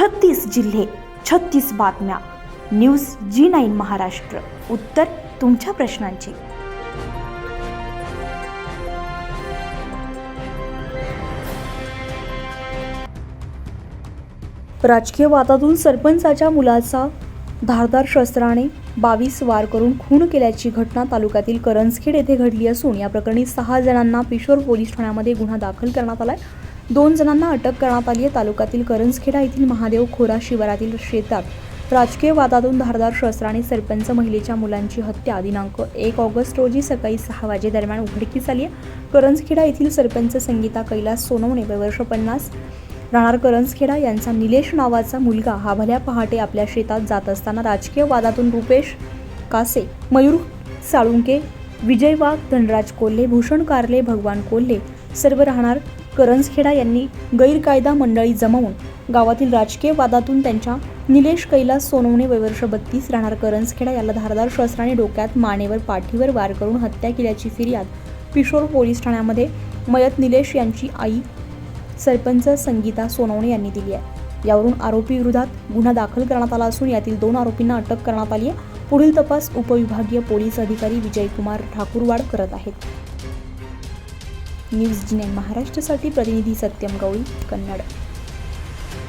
छत्तीस जिल्हे छत्तीस बातम्या. News G nine Maharashtra. उत्तर तुमच्या प्रश्नांची. राजकीय वादातून सरपंचाच्या मुलाचा धारदार शस्त्राने बावीस वार करून खून केल्याची घटना तालुक्यातील करंजखेड येथे घडली असून या प्रकरणी सहा जणांना पिशोर पोलीस ठाण्यामध्ये गुन्हा दाखल करण्यात आलाय. दोन जणांना अटक करण्यात आली आहे. तालुक्यातील करंजखेडा येथील महादेव खोरा शिवारातील शेतात राजकीय वादातून धारदार शस्त्राने सरपंच महिलेच्या मुलांची हत्या. दिनांक एक ऑगस्ट रोजी सकाळी सहा वाजेदरम्यान उघडकीस आली आहे. करंजखेडा येथील सरपंच संगीता कैलास सोनवणे वय वर्ष पन्नास राहणार करंजखेडा यांचा निलेश नावाचा मुलगा हा भल्या पहाटे आपल्या शेतात जात असताना राजकीय वादातून रुपेश कासे मयूर साळुंके विजय वाघ धनराज कोल्हे भूषण कारले भगवान कोल्हे सर्व राहणार करंजखेडा यांनी गैरकायदा मंडळी जमवून गावातील राजकीय वादातून त्यांच्या निलेश कैलास सोनवणे वयवर्ष बत्तीस राहणार करंजखेडा याला धारदार शस्त्राने डोक्यात मानेवर पाठीवर वार करून हत्या केल्याची फिर्याद पिशोर पोलीस ठाण्यामध्ये मयत निलेश यांची आई सरपंच संगीता सोनवणे यांनी दिली आहे. यावरून आरोपी विरोधात गुन्हा दाखल करण्यात आला असून यातील दोन आरोपींना अटक करण्यात आली आहे. पुढील तपास उपविभागीय पोलीस अधिकारी विजयकुमार ठाकूरवाड करत आहेत. न्यूज जी नाईन महाराष्ट्रासाठी प्रतिनिधी सत्यम गवळी कन्नड.